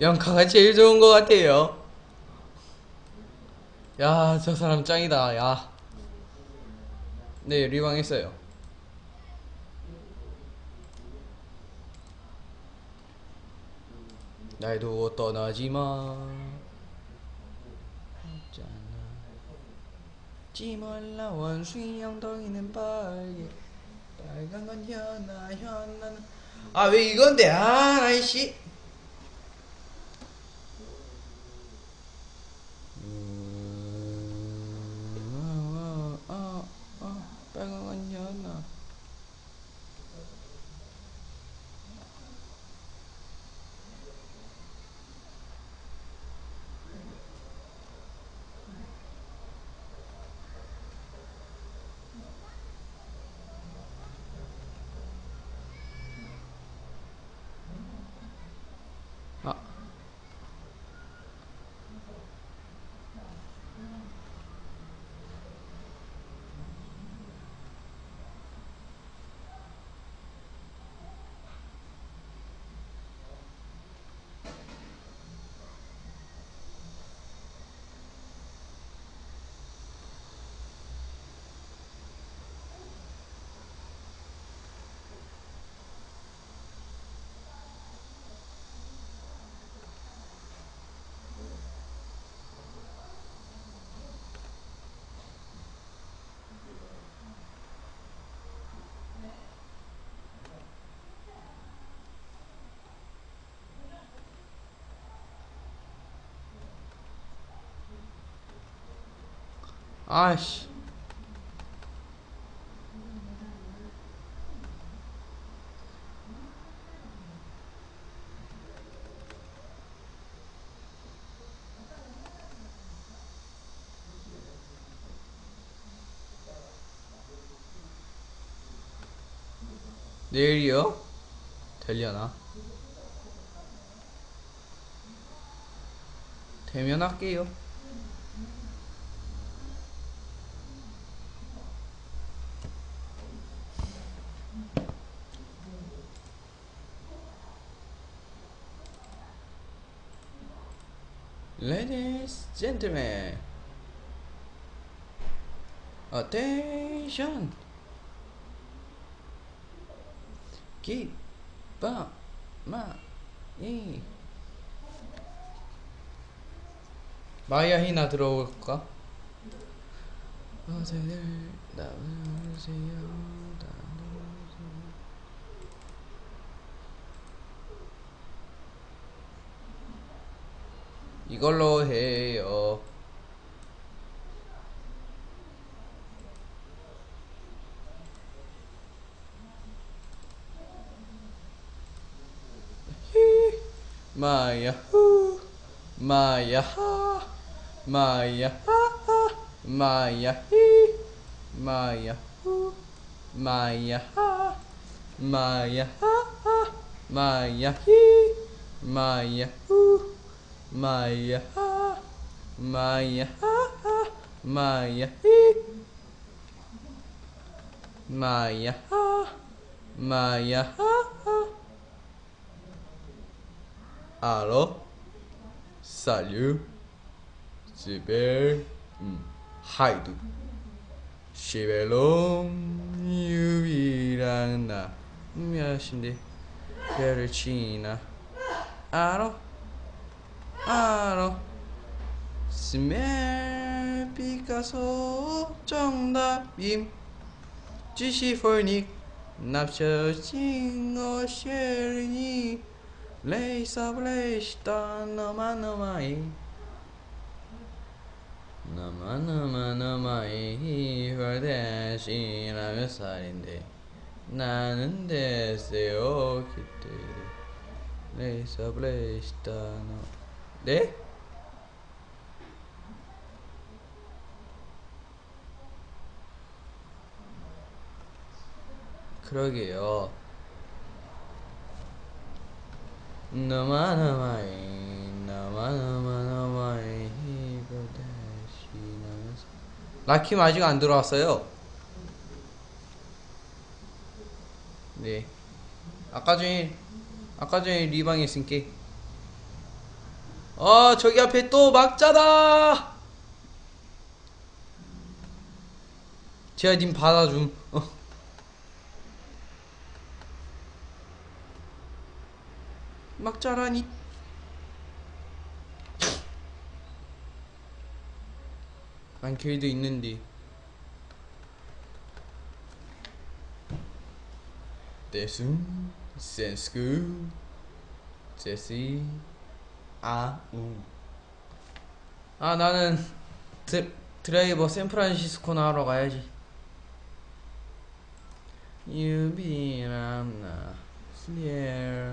영카가 제일 좋은 것 같아요. 야, 저 사람 짱이다, 야. 네, 리방 했어요. 날 두고 떠나지 마. 했잖아. 지 몰라 원숭이 엉덩이는 빨개. 빨간 건 현아, 현아는. 아, 왜 이건데? 아, 아이씨. 음, 아, 아, 아, 빨간 건 현아. 아. 아씨. 내일이요? 되려나? 되면 할게요. Ladies, gentlemen, attention. Keep up my 이 마야 히나 들어올까? 나누세요 나누세요 이걸로 해요 마야 후 마야 하 마야 하하 마야 히 마야 후 마야 하 마야 하하 마야 히 마야 후 마야 하 마야 하하 마야 히 마야 하 마야 하하 알어? 살류 지 알어? 스멜 피카소 정답임. 지시폴닉 납쳐진 것이니 레이서 블레이시다 너만 너마이. 너만 너만 너마이 헐대시나 몇 살인데 나는 됐어요 그때 레이서 블레이시다 너 네? 그러게요. 너만 너마이 너만 너만 너마이 헐대시나 라킴 아직 안 들어왔어요? 네. 아까 전에 아까 전에 리방에 있으니까 어 저기 앞에 또 막자다. 제가 님 받아줌 어. 막자라니. 난 길도 있는디. 대순 센스구 제시 아우 아 나는 드, 드라이버 샌프란시스코나 하러 가야지. 유비람나 슬리엘